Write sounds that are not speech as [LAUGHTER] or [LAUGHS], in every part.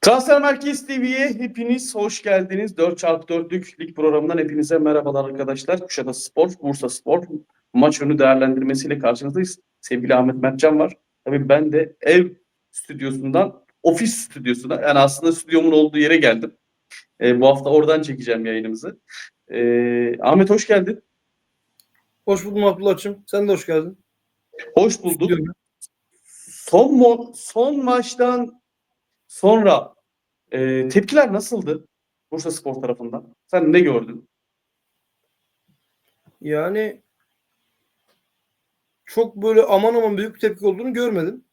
Transfer Merkez TV'ye hepiniz hoş geldiniz. 4x4'lük lig programından hepinize merhabalar arkadaşlar. Kuşadası Spor, Bursa Spor maç önü değerlendirmesiyle karşınızdayız. Sevgili Ahmet Mertcan var. Tabii ben de ev stüdyosundan, ofis stüdyosuna yani aslında stüdyomun olduğu yere geldim. Ee, bu hafta oradan çekeceğim yayınımızı. Ee, Ahmet hoş geldin. Hoş buldum Abdullah'cığım. Sen de hoş geldin. Hoş bulduk. Son mo- son maçtan sonra e, tepkiler nasıldı Bursa Spor tarafından? Sen ne gördün? Yani çok böyle aman aman büyük bir tepki olduğunu görmedim.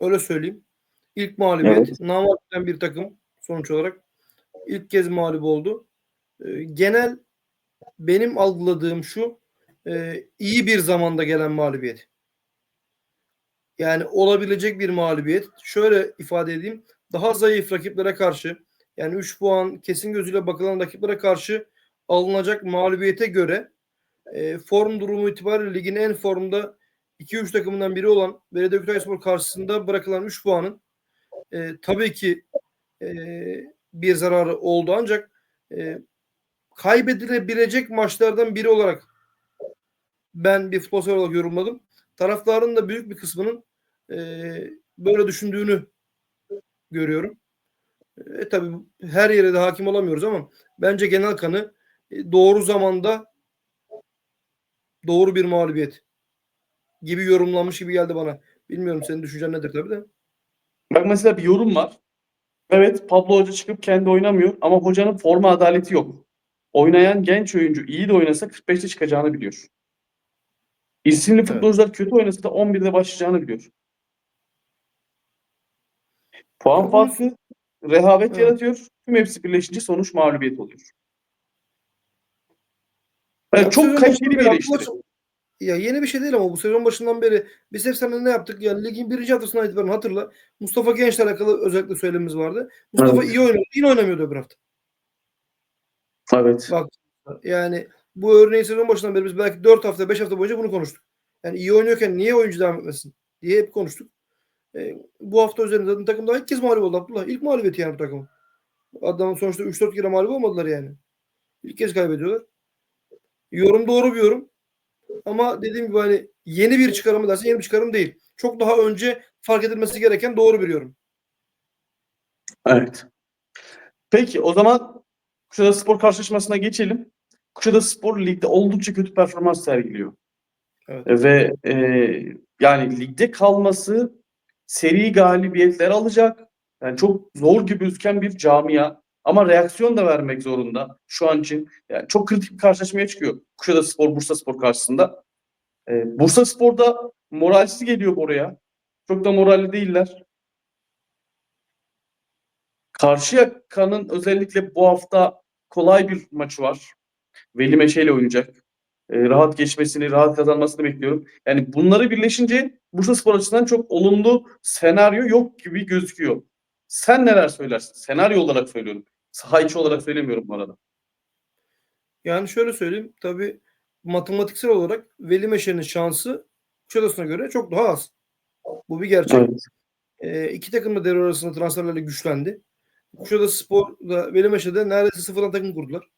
Öyle söyleyeyim. İlk mağlubiyet. Evet. Namarten bir takım sonuç olarak. ilk kez mağlup oldu. Ee, genel benim algıladığım şu e, iyi bir zamanda gelen mağlubiyet. Yani olabilecek bir mağlubiyet. Şöyle ifade edeyim. Daha zayıf rakiplere karşı yani 3 puan kesin gözüyle bakılan rakiplere karşı alınacak mağlubiyete göre e, form durumu itibariyle ligin en formda 2-3 takımından biri olan Belediye Kütahyaspor karşısında bırakılan 3 puanın e, tabii ki e, bir zararı oldu ancak e, kaybedilebilecek maçlardan biri olarak ben bir futbol olarak yorumladım. Taraftarın da büyük bir kısmının e, böyle düşündüğünü görüyorum. E, tabii her yere de hakim olamıyoruz ama bence genel kanı e, doğru zamanda doğru bir mağlubiyet gibi yorumlanmış gibi geldi bana. Bilmiyorum senin düşüncen nedir tabii de. Bak mesela bir yorum var. Evet Pablo Hoca çıkıp kendi oynamıyor ama hocanın forma adaleti yok. Oynayan genç oyuncu iyi de oynasa 45'te çıkacağını biliyor. İsimli Evet. futbolcular kötü oynasa da 11'de başlayacağını biliyor. Puan farkı rehavet Evet. yaratıyor. Tüm hepsi birleşince sonuç mağlubiyet oluyor. Ben Ya çok kaliteli bir eleştiri. Ya yeni bir şey değil ama bu sezon başından beri biz hep seninle ne yaptık? Yani ligin birinci haftasından itibaren hatırla. Mustafa Genç'le alakalı özellikle söylemimiz vardı. Mustafa Evet. iyi oynuyordu. Yine oynamıyordu öbür hafta. Evet. Bak yani bu örneği sezon başından beri biz belki 4 hafta 5 hafta boyunca bunu konuştuk. Yani iyi oynuyorken niye oyuncu devam etmesin diye hep konuştuk. E, bu hafta üzerinde zaten takım daha ilk kez mağlup oldu Abdullah. İlk mağlubiyeti yani bu takımın. Adamın sonuçta 3-4 kere mağlup olmadılar yani. İlk kez kaybediyorlar. Yorum doğru bir yorum. Ama dediğim gibi hani yeni bir çıkarım dersen yeni bir çıkarım değil. Çok daha önce fark edilmesi gereken doğru bir yorum. Evet. Peki o zaman Kuşadası Spor karşılaşmasına geçelim. Kuşadası Spor ligde oldukça kötü performans sergiliyor. Evet. Ve e, yani ligde kalması seri galibiyetler alacak. Yani çok zor gibi gözüken bir camia. Ama reaksiyon da vermek zorunda şu an için. Yani çok kritik bir karşılaşmaya çıkıyor. Kuşadası Spor, Bursa Spor karşısında. E, Bursa Spor da moralsiz geliyor oraya. Çok da moralli değiller. Karşıyaka'nın özellikle bu hafta kolay bir maçı var. Veli Meşe ile oynayacak. Ee, rahat geçmesini, rahat kazanmasını bekliyorum. Yani bunları birleşince Bursa Spor açısından çok olumlu senaryo yok gibi gözüküyor. Sen neler söylersin? Senaryo olarak söylüyorum. Saha içi olarak söylemiyorum bu arada. Yani şöyle söyleyeyim. Tabii matematiksel olarak Veli Meşe'nin şansı Kuşadası'na göre çok daha az. Bu bir gerçek. E, iki takım da devre arasında transferlerle güçlendi. Kuşadası Spor'da Veli Meşe'de neredeyse sıfırdan takım kurdular.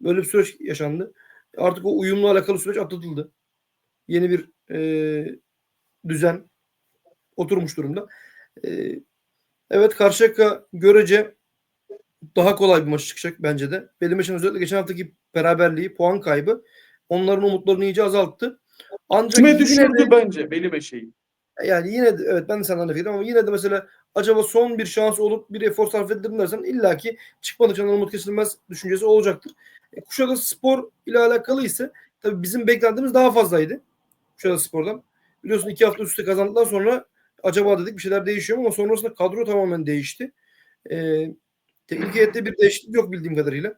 Böyle bir süreç yaşandı. Artık o uyumla alakalı süreç atlatıldı. Yeni bir e, düzen oturmuş durumda. E, evet Karşıyaka görece daha kolay bir maç çıkacak bence de. Veli Meşe'nin özellikle geçen haftaki beraberliği, puan kaybı onların umutlarını iyice azalttı. Ancak Kime yine de- düşürdü bence Veli Meşe'yi? yani yine de evet ben de senden fikrim ama yine de mesela acaba son bir şans olup bir efor sarf edilir dersen illaki çıkmadıkça umut kesilmez düşüncesi olacaktır. E, Kuşadası Spor ile alakalı ise tabii bizim beklentimiz daha fazlaydı. Kuşadası Spor'dan. Biliyorsun iki hafta üstte kazandıktan sonra acaba dedik bir şeyler değişiyor mu ama sonrasında kadro tamamen değişti. E, teknik heyette bir değişiklik yok bildiğim kadarıyla.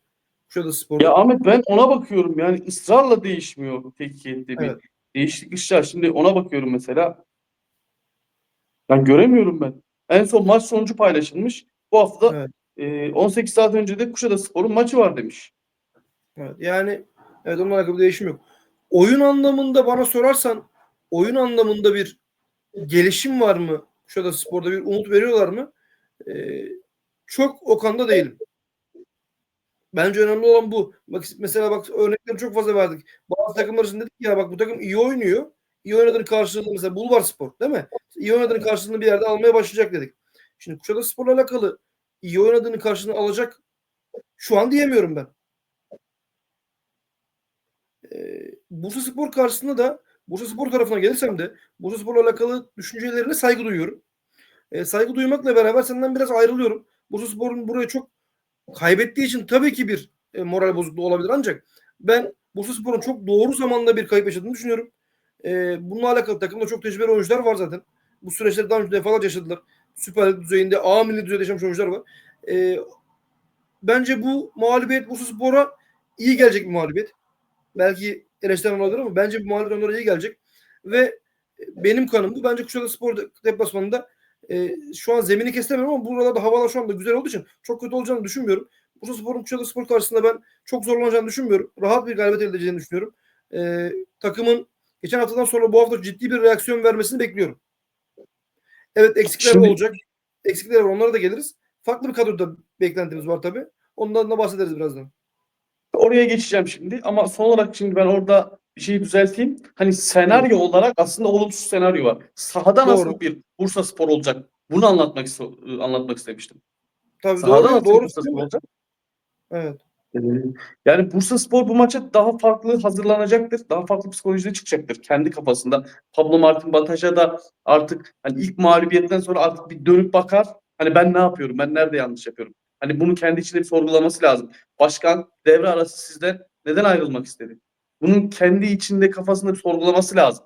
Kuşadası Spor'da. Ya Ahmet ben ona bakıyorum yani ısrarla değişmiyor tekiyette bir Evet. değişiklik işler. Şimdi ona bakıyorum mesela. Ben göremiyorum ben. En son maç sonucu paylaşılmış. Bu hafta Evet. e, 18 saat önce de Kuşadası Spor'un maçı var demiş. Evet, yani evet onunla alakalı bir değişim yok. Oyun anlamında bana sorarsan oyun anlamında bir gelişim var mı? Kuşadası Spor'da bir umut veriyorlar mı? Ee, çok o konuda değilim. Bence önemli olan bu. Bak mesela bak örnekleri çok fazla verdik. Bazı takımlar için dedik ya bak bu takım iyi oynuyor. İyi oynadığını karşılığında mesela Bulvar Spor değil mi? İyi oynadığını karşılığında bir yerde almaya başlayacak dedik. Şimdi Kuşadası Spor'la alakalı iyi oynadığını karşılığında alacak şu an diyemiyorum ben. Ee, Bursa Spor karşısında da Bursa Spor tarafına gelirsem de Bursa Spor'la alakalı düşüncelerine saygı duyuyorum. Ee, saygı duymakla beraber senden biraz ayrılıyorum. Bursa Spor'un buraya çok kaybettiği için tabii ki bir e, moral bozukluğu olabilir ancak ben Bursa Spor'un çok doğru zamanda bir kayıp yaşadığını düşünüyorum. E, bununla alakalı takımda çok tecrübeli oyuncular var zaten. Bu süreçleri daha önce defalarca yaşadılar. Süper Lig düzeyinde, A milli düzeyde yaşamış oyuncular var. E, bence bu mağlubiyet Bursa Spor'a iyi gelecek bir mağlubiyet. Belki eleştiren olabilir ama bence bu mağlubiyet onlara iyi gelecek. Ve benim kanım bu. Bence Kuşadası Spor deplasmanında e, şu an zemini kesemiyorum ama buralarda havalar şu anda güzel olduğu için çok kötü olacağını düşünmüyorum. Bursa Spor'un Kuşadası Spor karşısında ben çok zorlanacağını düşünmüyorum. Rahat bir galibiyet elde edeceğini düşünüyorum. E, takımın geçen haftadan sonra bu hafta ciddi bir reaksiyon vermesini bekliyorum. Evet eksikler Şimdi- olacak. Eksikler var. Onlara da geliriz. Farklı bir kadroda beklentimiz var tabii. Ondan da bahsederiz birazdan. Oraya geçeceğim şimdi ama son olarak şimdi ben orada bir şeyi düzelteyim. Hani senaryo olarak aslında olumsuz senaryo var. Sahada nasıl Doğru. bir Bursa Spor olacak? Bunu anlatmak anlatmak istemiştim. Tabii Sahada doğru. nasıl Doğru. Bursa Spor olacak? Evet. Ee, Yani Bursa Spor bu maça daha farklı hazırlanacaktır. Daha farklı psikolojide çıkacaktır kendi kafasında. Pablo Martin Bataja da artık hani ilk mağlubiyetten sonra artık bir dönüp bakar. Hani ben ne yapıyorum? Ben nerede yanlış yapıyorum? Hani bunu kendi içinde bir sorgulaması lazım. Başkan devre arası sizden neden ayrılmak istedi? Bunun kendi içinde kafasında bir sorgulaması lazım.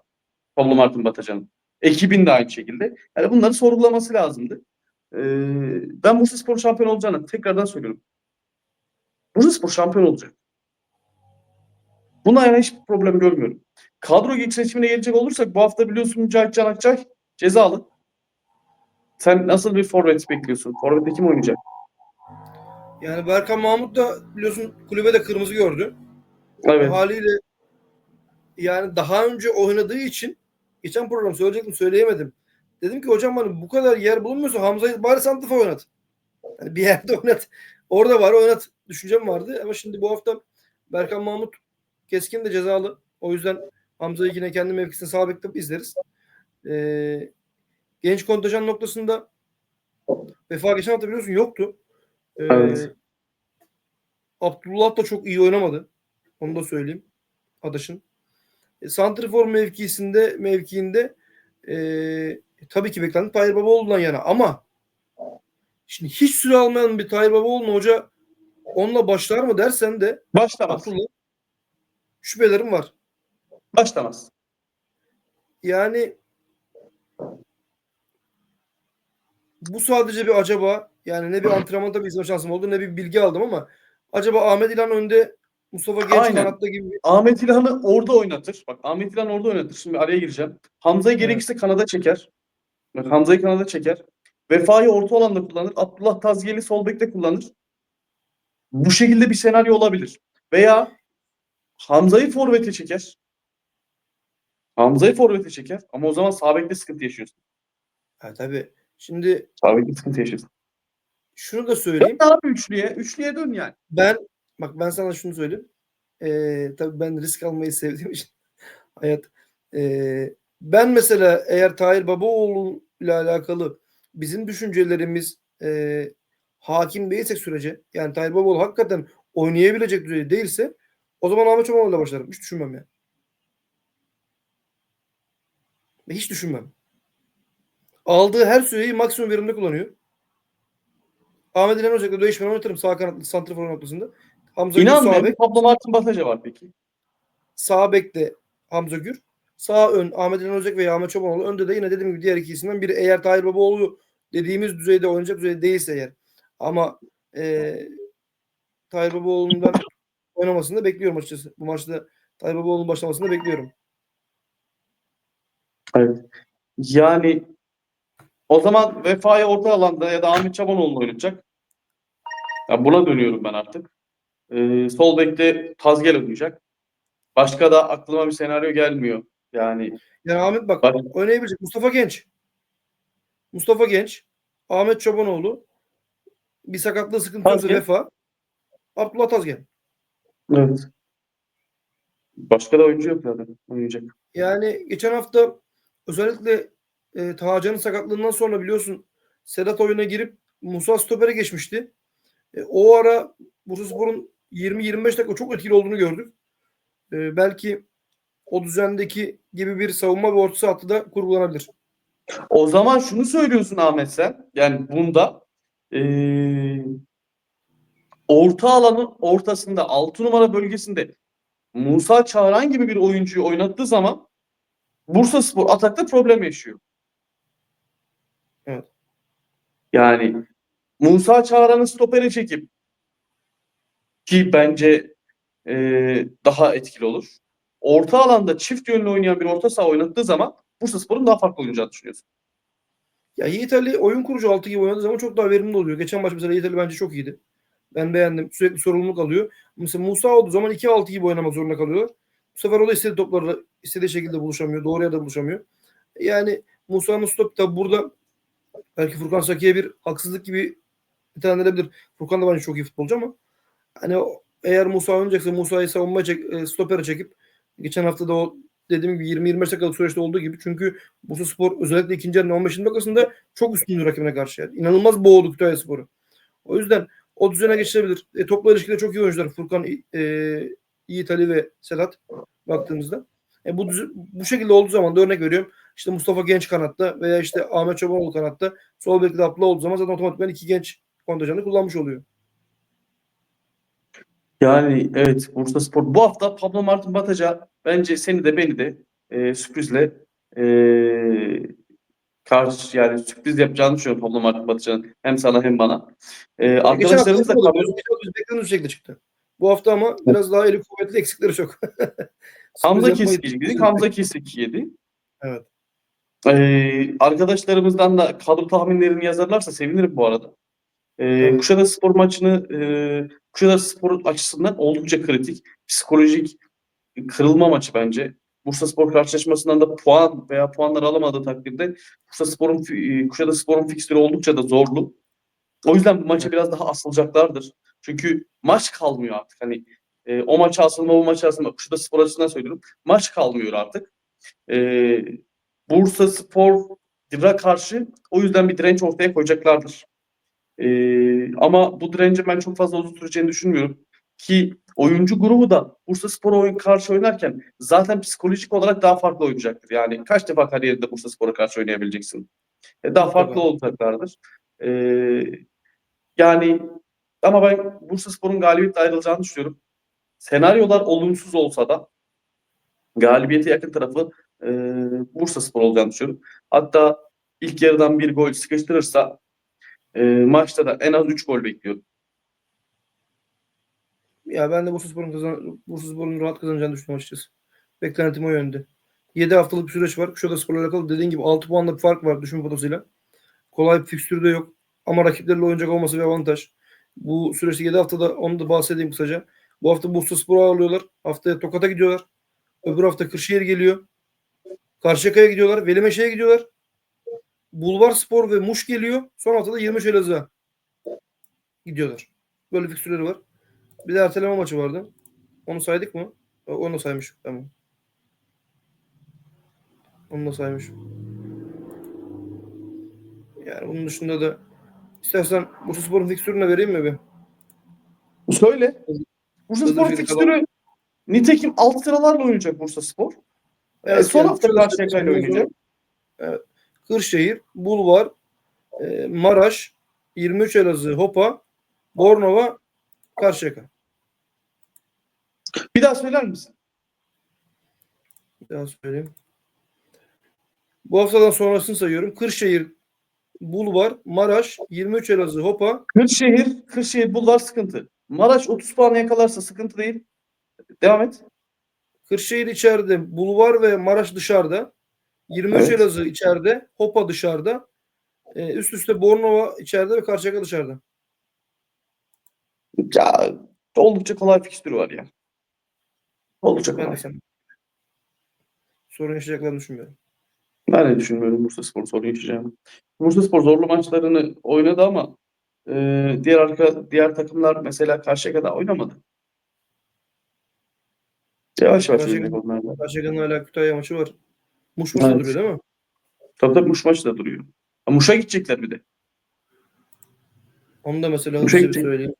Pablo Martin Bataja'nın. Ekibin de aynı şekilde. Yani bunları sorgulaması lazımdı. Ee, ben Bursa Spor şampiyon olacağını tekrardan söylüyorum. Bursaspor şampiyon olacak. Buna yani hiçbir problem görmüyorum. Kadro geç seçimine gelecek olursak bu hafta biliyorsun Mücahit Can Akçay cezalı. Sen nasıl bir forvet bekliyorsun? Forvet'te kim oynayacak? Yani Berkan Mahmut da biliyorsun kulübede kırmızı gördü. Evet. Haliyle yani daha önce oynadığı için geçen program söyleyecektim söyleyemedim. Dedim ki hocam hani bu kadar yer bulunmuyorsa Hamza'yı bari Santifa oynat. Yani bir yerde [LAUGHS] oynat. Orada var oynat düşüncem vardı ama şimdi bu hafta Berkan Mahmut keskin de cezalı. O yüzden Hamza'yı yine kendi mevkisine sabit izleriz. Ee, genç kontenjan noktasında Vefa geçen hafta biliyorsun yoktu. Ee, Evet. Abdullah da çok iyi oynamadı. Onu da söyleyeyim. Adaş'ın. E, Santrifor mevkisinde mevkiinde e, tabii ki beklenti Tahir Babaoğlu'ndan yana ama şimdi hiç süre almayan bir Tahir Babaoğlu'na hoca onunla başlar mı dersen de Başlamaz. Abdullah şüphelerim var. Başlamaz. Yani bu sadece bir acaba yani ne bir antrenman tabii izleme şansım oldu ne bir bilgi aldım ama acaba Ahmet İlhan önde Mustafa Genç Aynen. kanatta gibi bir- Ahmet İlhan'ı orada oynatır. Bak Ahmet İlhan orada oynatır. Şimdi araya gireceğim. Hamza'yı Evet. gerekirse kanada çeker. Bak Hamza'yı kanada çeker. Vefa'yı orta alanda kullanır. Abdullah Tazgiyeli sol bekte kullanır. Bu şekilde bir senaryo olabilir. Veya Hamza'yı forvete çeker. Hamza'yı forvete çeker. Ama o zaman sağ bekte sıkıntı yaşıyorsun. ha, tabii şimdi Sağ bekte sıkıntı yaşıyorsun. şunu da söyleyeyim. Dön abi üçlüye. Üçlüye dön yani. Ben bak ben sana şunu söyleyeyim. Ee, tabii ben risk almayı sevdiğim için [LAUGHS] hayat. Ee, ben mesela eğer Tahir Babaoğlu ile alakalı bizim düşüncelerimiz e, hakim değilsek sürece yani Tahir Babaoğlu hakikaten oynayabilecek düzeyde değilse o zaman Ahmet Çoban'la başlarım. Hiç düşünmem yani. Hiç düşünmem. Aldığı her süreyi maksimum verimde kullanıyor. Ahmet İlhan Ocak'la değişmeden oynatırım sağ kanatlı santrifor noktasında. Hamza Gür sağ bek. Pablo Martin Bataja var peki. Sağ bekte Hamza Gür. Sağ ön Ahmet İlhan Ocak veya Ahmet Çobanoğlu. Önde de yine dediğim gibi diğer iki isimden biri. Eğer Tahir Babaoğlu dediğimiz düzeyde oynayacak düzeyde değilse eğer. Ama eee Tahir Babaoğlu'ndan oynamasını da bekliyorum açıkçası. Bu maçta Tahir Babaoğlu'nun başlamasını da bekliyorum. Evet. Yani o zaman Vefa'yı orta alanda ya da Ahmet Çabanoğlu oynayacak. Ya buna dönüyorum ben artık. Ee, sol bekte Tazgel oynayacak. Başka da aklıma bir senaryo gelmiyor. Yani Yani Ahmet bak Bak. oynayabilecek. Mustafa Genç. Mustafa Genç. Ahmet Çobanoğlu. bir sakatlığı sıkıntı yoksa Tazgen. Vefa. Abdullah Tazgen. Evet. Başka da oyuncu yok zaten oynayacak. Yani geçen hafta özellikle e, Tahacan'ın sakatlığından sonra biliyorsun Sedat oyuna girip Musa Stoper'e geçmişti. E, o ara Bursaspor'un 20-25 dakika çok etkili olduğunu gördük. E, belki o düzendeki gibi bir savunma ve orta saha hattı da kurgulanabilir. O zaman şunu söylüyorsun Ahmet sen. Yani bunda eee, orta alanın ortasında 6 numara bölgesinde Musa Çağran gibi bir oyuncuyu oynattığı zaman Bursaspor atakta problem yaşıyor. Evet. Yani Musa Çağran'ı stopere çekip ki bence eee, daha etkili olur. Orta alanda çift yönlü oynayan bir orta saha oynattığı zaman Bursaspor'un daha farklı oynayacağını düşünüyorsun. Ya Yiğit Ali oyun kurucu altı gibi oynadığı zaman çok daha verimli oluyor. Geçen maç mesela Yiğit Ali bence çok iyiydi. Ben beğendim. Sürekli sorumluluk alıyor. Mesela Musa olduğu zaman 2-6 gibi oynamak zorunda kalıyorlar. Bu sefer o da istediği toplarla istediği şekilde buluşamıyor. Doğru yerde buluşamıyor. Yani Musa'nın stop tabi burada belki Furkan Saki'ye bir haksızlık gibi nitelendirilebilir. Furkan da bence çok iyi futbolcu ama hani eğer Musa oynayacaksa Musa'yı savunmaya çek, e, stopere çekip geçen hafta da o dediğim gibi 20-25 dakikalık süreçte olduğu gibi çünkü Bursa Spor özellikle ikinci yarının 15. dakikasında çok üstündü rakibine karşı. Yani. İnanılmaz boğuldu Kütahya Spor'u. O yüzden o düzene geçilebilir. E, topla ilişkide çok iyi oyuncular. Furkan, e, Yiğit Ali ve Sedat baktığımızda. E, bu bu şekilde olduğu zaman da örnek veriyorum. İşte Mustafa Genç kanatta veya işte Ahmet Çobanoğlu kanatta sol bekte Abdullah olduğu zaman zaten otomatikman iki genç kontenjanı kullanmış oluyor. Yani evet Bursaspor bu hafta Pablo Martin Bataca bence seni de beni de e, sürprizle e, karşı yani sürpriz yapacağını düşünüyorum Pablo Martin Bataca'nın hem sana hem bana. E, arkadaşlarımız da biz beklediğimiz şekilde çıktı. Bu hafta ama biraz daha eli kuvvetli eksikleri çok. [LAUGHS] Hamza Kesik dedik. Hamza Kesik yedi. Evet. E, arkadaşlarımızdan da kadro tahminlerini yazarlarsa sevinirim bu arada. E, Evet. Kuşadası Spor maçını e, Kuşadası Spor açısından oldukça kritik. Psikolojik kırılma maçı bence. Bursaspor karşılaşmasından da puan veya puanlar alamadığı takdirde Bursaspor'un fi- Kuşadası Spor'un fikstürü oldukça da zorlu. O yüzden bu maça biraz daha asılacaklardır. Çünkü maç kalmıyor artık. Hani e, o maça asılma, bu maça asılma. Kuşadası Spor açısından söylüyorum. Maç kalmıyor artık. E, Bursa Spor'a karşı o yüzden bir direnç ortaya koyacaklardır. E, ama bu direncin ben çok fazla uzun süreceğini düşünmüyorum. Ki oyuncu grubu da Bursa Spor'a oyun karşı oynarken zaten psikolojik olarak daha farklı oynayacaktır. Yani kaç defa kariyerinde Bursa Spor'a karşı oynayabileceksin? E, daha farklı Tabii. olacaklardır. E, yani ama ben Bursa Spor'un galibiyetle ayrılacağını düşünüyorum. Senaryolar olumsuz olsa da galibiyete yakın tarafı e, Bursa Spor olacağını düşünüyorum. Hatta ilk yarıdan bir gol sıkıştırırsa e, maçta da en az 3 gol bekliyorum. Ya ben de Bursaspor'un kazan Bursaspor'un rahat kazanacağını düşünüyorum açıkçası. Beklentim o yönde. 7 haftalık bir süreç var. Kuşadaspor'la alakalı dediğin gibi 6 puanla bir fark var düşün potasıyla. Kolay bir fikstürü de yok. Ama rakiplerle oynayacak olması bir avantaj. Bu süreçte 7 haftada onu da bahsedeyim kısaca. Bu hafta Bursaspor'u ağırlıyorlar. Haftaya Tokat'a gidiyorlar. Öbür hafta Kırşehir geliyor. Karşıyaka'ya gidiyorlar. Velimeşe'ye gidiyorlar. Bulvar Spor ve Muş geliyor. Son haftada 23 Elazığ'a gidiyorlar. Böyle fikstürleri var. Bir de erteleme maçı vardı. Onu saydık mı? Onu saymış. Tamam. Onu da saymış. Yani bunun dışında da istersen Bursaspor'un fikstürünü vereyim mi bir? Söyle. Bursa Hızlı Spor bir fikstürü nitekim alt sıralarla oynayacak Bursa Spor. Evet, son yani hafta Karşıyaka ile oynayacak. Kırşehir, Bulvar, e, Maraş, 23 Elazığ, Hopa, Bornova, Karşıyaka. Bir daha söyler misin? Bir daha söyleyeyim. Bu haftadan sonrasını sayıyorum. Kırşehir, Bulvar, Maraş, 23 Elazığ, Hopa, Kırşehir, Kırşehir Bulvar sıkıntı. Maraş 30 puan yakalarsa sıkıntı değil. Devam et. Kırşehir içeride, Bulvar ve Maraş dışarıda. 23 Evet. Elazığ içeride, Hopa dışarıda. Ee, üst üste Bornova içeride ve Karşıyaka dışarıda. Ya oldukça kolay fikstürü var ya. Oldukça Ben kolay. sen sorun yaşayacaklarını düşünmüyorum. Ben de düşünmüyorum Bursa Spor sorun yaşayacağını. Bursa Spor zorlu maçlarını oynadı ama Ee, diğer arka diğer takımlar mesela Karşıyaka'da oynamadı. Yavaş yavaş. Başak'ın hala Kütahya maçı var. Muş maçı Evet. duruyor değil mi? Tabii tabii Muş maçı da duruyor. Ha, Muş'a gidecekler bir de. Onu da mesela Muş'a hızlıca bir söyleyeyim.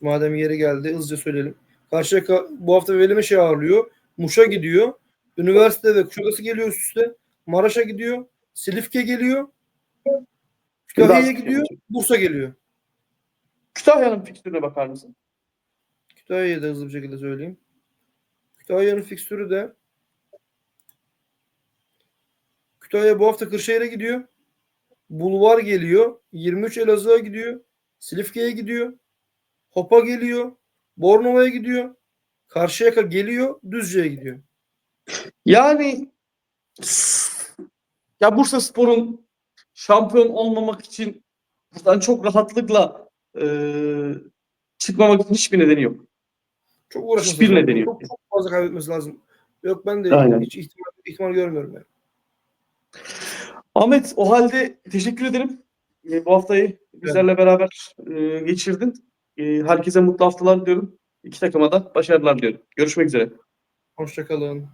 Madem yeri geldi hızlıca söyleyelim. Karşıyaka bu hafta Velimeşe ağırlıyor. Muş'a gidiyor. Üniversite ve Kuşadası geliyor üst üste. Maraş'a gidiyor. Silifke geliyor. Kütahya'ya gidiyor. Bursa geliyor. Kütahya'nın fikstürüne bakar mısın? Kütahya'yı da hızlı bir şekilde söyleyeyim. Kütahya'nın fikstürü de Kütahya bu hafta Kırşehir'e gidiyor. Bulvar geliyor. 23 Elazığ'a gidiyor. Silifke'ye gidiyor. Hopa geliyor. Bornova'ya gidiyor. Karşıyaka geliyor. Düzce'ye gidiyor. Yani ya Bursa Spor'un şampiyon olmamak için buradan çok rahatlıkla e, çıkmamak için hiçbir nedeni yok. Çok uğraşması Hiçbir lazım. nedeni yok. Çok, çok fazla kaybetmesi lazım. Yok ben de Aynen. hiç ihtimal, ihtimal görmüyorum yani. Ahmet o halde teşekkür ederim. E, bu haftayı bizlerle beraber e, geçirdin. E, herkese mutlu haftalar diliyorum. İki takıma da başarılar diliyorum. Görüşmek üzere. Hoşçakalın.